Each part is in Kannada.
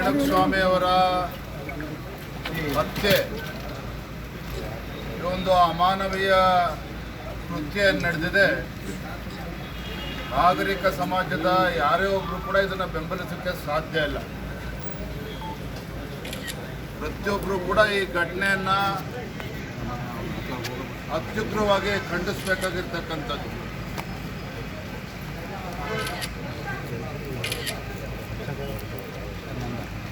ರೇಣುಕಸ್ವಾಮಿ ಅವರ ಹತ್ಯೆ. ಒಂದು ಅಮಾನವೀಯ ಕೃತ್ಯ ನಡೆದಿದೆ. ನಾಗರಿಕ ಸಮಾಜದ ಯಾರೇ ಒಬ್ರು ಕೂಡ ಇದನ್ನು ಬೆಂಬಲಿಸೋಕ್ಕೆ ಸಾಧ್ಯ ಇಲ್ಲ. ಪ್ರತಿಯೊಬ್ಬರು ಕೂಡ ಈ ಘಟನೆಯನ್ನು ಅತ್ಯುಗ್ರವಾಗಿ ಖಂಡಿಸಬೇಕಾಗಿರ್ತಕ್ಕಂಥದ್ದು.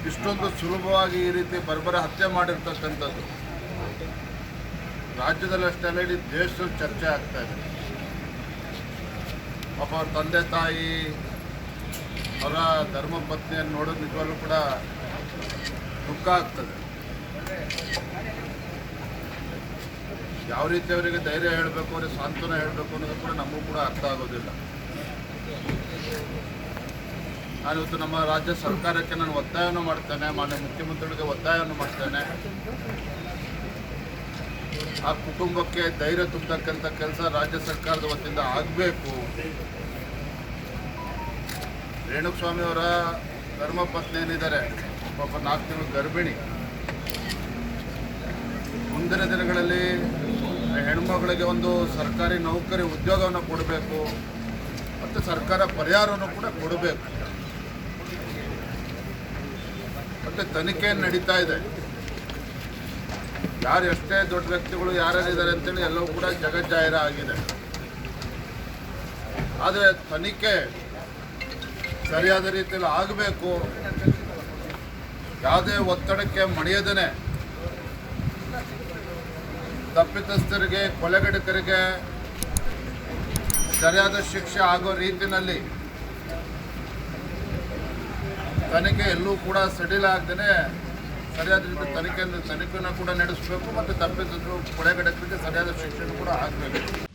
ಇಷ್ಟೊಂದು ಸುಲಭವಾಗಿ ಈ ರೀತಿ ಬರ್ಬರ ಹತ್ಯೆ ಮಾಡಿರ್ತಕ್ಕಂಥದ್ದು. ರಾಜ್ಯದಲ್ಲಿ ಅಷ್ಟೇ ಅಲ್ಲ ಇಡೀ ದೇಶದಲ್ಲಿ ಚರ್ಚೆ ಆಗ್ತಾ ಇದೆ. ಪಾಪ ಅವ್ರ ತಂದೆ ತಾಯಿ, ಅವರ ಧರ್ಮಪತ್ನಿಯನ್ನು ನೋಡೋದು ನಿಜವಾಗ್ಲೂ ಕೂಡ ದುಃಖ ಆಗ್ತದೆ. ಯಾವ ರೀತಿ ಅವರಿಗೆ ಧೈರ್ಯ ಹೇಳಬೇಕು, ಅವರಿಗೆ ಸಾಂತ್ವನ ಹೇಳಬೇಕು ಅನ್ನೋದು ಕೂಡ ನಮಗೂ ಕೂಡ ಅರ್ಥ ಆಗೋದಿಲ್ಲ. ನಾನಿವತ್ತು ನಮ್ಮ ರಾಜ್ಯ ಸರ್ಕಾರಕ್ಕೆ ನಾನು ಒತ್ತಾಯವನ್ನು ಮಾಡ್ತೇನೆ, ಮಾನ್ಯ ಮುಖ್ಯಮಂತ್ರಿಗಳಿಗೆ ಒತ್ತಾಯವನ್ನು ಮಾಡ್ತೇನೆ. ಆ ಕುಟುಂಬಕ್ಕೆ ಧೈರ್ಯ ತುಂಬತಕ್ಕಂಥ ಕೆಲಸ ರಾಜ್ಯ ಸರ್ಕಾರದ ವತಿಯಿಂದ ಆಗಬೇಕು. ರೇಣುಸ್ವಾಮಿ ಅವರ ಧರ್ಮಪತ್ನಿ ಏನಿದ್ದಾರೆ ಪಾಪ ನಾಲ್ಕು ತಿಂಗಳು ಗರ್ಭಿಣಿ. ಮುಂದಿನ ದಿನಗಳಲ್ಲಿ ಹೆಣ್ಮಗಳಿಗೆ ಒಂದು ಸರ್ಕಾರಿ ನೌಕರಿ ಉದ್ಯೋಗವನ್ನು ಕೊಡಬೇಕು. ಮತ್ತು ಸರ್ಕಾರ ಪರಿಹಾರವನ್ನು ಕೂಡ ಕೊಡಬೇಕು. ಮತ್ತು ತನಿಖೆ ನಡೀತಾ ಇದೆ. ಯಾರು ಎಷ್ಟೇ ದೊಡ್ಡ ವ್ಯಕ್ತಿಗಳು ಯಾರ್ಯಾರಿದ್ದಾರೆ ಅಂತೇಳಿ ಎಲ್ಲವೂ ಕೂಡ ಜಗಜ್ಜಾಹಿರ ಆಗಿದೆ. ಆದರೆ ತನಿಖೆ ಸರಿಯಾದ ರೀತಿಯಲ್ಲಿ ಆಗಬೇಕು. ಯಾವುದೇ ಒತ್ತಡಕ್ಕೆ ಮಣಿಯದೇನೆ. ತಪ್ಪಿತಸ್ಥರಿಗೆ ಕೊಲೆಗಡಕರಿಗೆ ಸರಿಯಾದ ಶಿಕ್ಷೆ ಆಗೋ ರೀತಿಯಲ್ಲಿ ತನಿಖೆ ಎಲ್ಲೂ ಕೂಡ ಸಡಿಲ ಆಗದೇ ಸರಿಯಾದ ರೀತಿ ತನಿಖೆಯನ್ನು ತನಿಖೆಯನ್ನು ಕೂಡ ನಡೆಸಬೇಕು ಮತ್ತು ತಪ್ಪಿತಸ್ಥರು ಕೊಲೆಗಡಕರಿಗೆ ಸರಿಯಾದ ಶಿಕ್ಷಣ ಕೂಡ ಆಗಬೇಕು